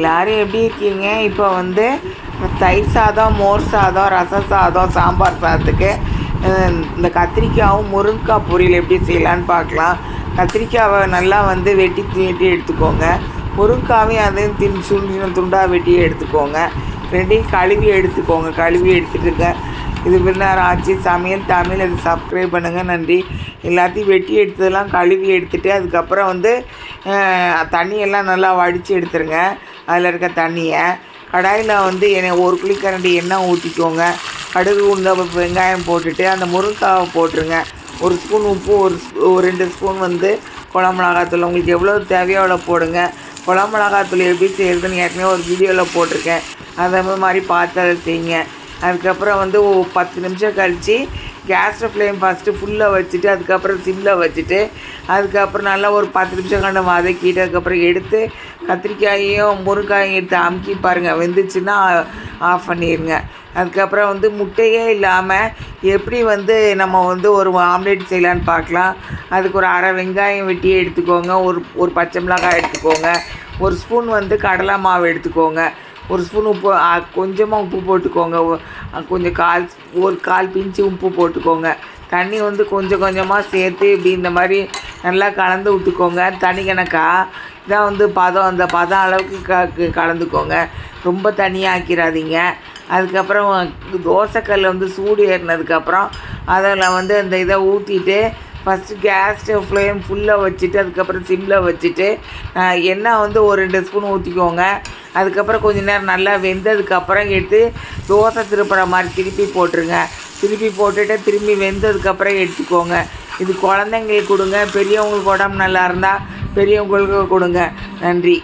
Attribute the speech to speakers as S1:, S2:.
S1: எல்லாரும் எப்படி இருக்கீங்க? இப்போ வந்து தயிர் சாதம் மோர் சாதம் ரச சாதம் சாம்பார் சாதத்துக்கு இந்த கத்திரிக்காயும் முருங்கைக்காய் பொரியல் எப்படி செய்யலான்னு பார்க்கலாம். கத்திரிக்காவை நல்லா வந்து வெட்டி வெட்டி எடுத்துக்கோங்க. முருங்காவையும் அதையும் தின் சுண்டு சின்ன துண்டாக வெட்டி எடுத்துக்கோங்க. ரெண்டையும் கழுவி எடுத்துக்கோங்க. கழுவி எடுத்துட்டுங்க இது பின்னர் ஆச்சு. சமையல் தமிழ் அது சப்ஸ்கிரைப் பண்ணுங்கள் நன்றி. எல்லாத்தையும் வெட்டி எடுத்ததெல்லாம் கழுவி எடுத்துகிட்டு அதுக்கப்புறம் வந்து தண்ணியெல்லாம் நல்லா வடித்து எடுத்துருங்க. அதில் இருக்க தண்ணியை. கடாயில் வந்து என்னை ஒரு குழிக்கரண்டி எண்ணெய் ஊற்றிக்கோங்க கடுகு உண்டை வெங்காயம் போட்டுட்டு அந்த முருங்கைக்காவை போட்டுருங்க. ஒரு ஸ்பூன் உப்பு ஒரு ஸ்பூ- ஒரு ரெண்டு ஸ்பூன் வந்து குழம்பு மிளகாத்தூள். உங்களுக்கு எவ்வளோ தேவையோ அவ்வளோ போடுங்க. குழம்பு மிளகாத்தூள் எப்படி செய்கிறதுன்னு ஏற்கனவே ஒரு வீடியோவில் போட்டிருக்கேன். அதை மாதிரி பார்த்து அதை செய்யுங்க. அதுக்கப்புறம் வந்து பத்து நிமிஷம் கழித்து கேஸ் ஃப்ளேம் ஃபஸ்ட்டு ஃபுல்லாக வச்சுட்டு அதுக்கப்புறம் சிம்மில் வச்சுட்டு அதுக்கப்புறம் நல்லா ஒரு பத்து நிமிஷம் கண்ட வதக்கிட்டு அதுக்கப்புறம் எடுத்து கத்திரிக்காயையும் முருங்காயும் எடுத்து அமுக்கி பாருங்கள் வெந்துச்சுன்னா ஆஃப் பண்ணிடுங்க அதுக்கப்புறம் வந்து முட்டையே இல்லாமல் எப்படி வந்து நம்ம வந்து ஒரு ஆம்லேட் செய்யலான்னு பார்க்கலாம். அதுக்கு ஒரு அரை வெங்காயம் வெட்டி எடுத்துக்கோங்க. ஒரு ஒரு பச்சை மிளகாய் எடுத்துக்கோங்க. ஒரு ஸ்பூன் வந்து கடலை மாவு எடுத்துக்கோங்க. ஒரு ஸ்பூன் உப்பு கொஞ்சமாக உப்பு போட்டுக்கோங்க. கொஞ்சம் கால் ஒரு கால் பிஞ்சு உப்பு போட்டுக்கோங்க. தண்ணி வந்து கொஞ்சம் கொஞ்சமாக சேர்த்து இப்படி இந்த மாதிரி நல்லா கலந்து விட்டுக்கோங்க. தனி கணக்கா இதான் வந்து பதம். அந்த பதம் அளவுக்கு க கலந்துக்கோங்க. ரொம்ப தனியாக ஆக்கிடாதீங்க அதுக்கப்புறம் தோசைக்கல் வந்து சூடு ஏறினதுக்கப்புறம் அதில் வந்து அந்த இதை ஊற்றிட்டு ஃபஸ்ட்டு கேஸ் ஃப்ளேம் ஃபுல்லாக வச்சுட்டு அதுக்கப்புறம் சிம்மில் வச்சுட்டு எண்ணெய் வந்து ஒரு ரெண்டு ஸ்பூன் ஊற்றிக்கோங்க அதுக்கப்புறம் கொஞ்ச நேரம் நல்லா வெந்ததுக்கப்புறம் எடுத்து தோசை திருப்புற மாதிரி திருப்பி போட்டுருங்க. திருப்பி போட்டுட்டு திரும்பி வெந்ததுக்கப்புறம் எடுத்துக்கோங்க. இது குழந்தைங்களுக்கு கொடுங்க. பெரியவங்களுக்கு உடம்பு நல்லா இருந்தால் பெரியவங்களுக்கு கொடுங்க. நன்றி.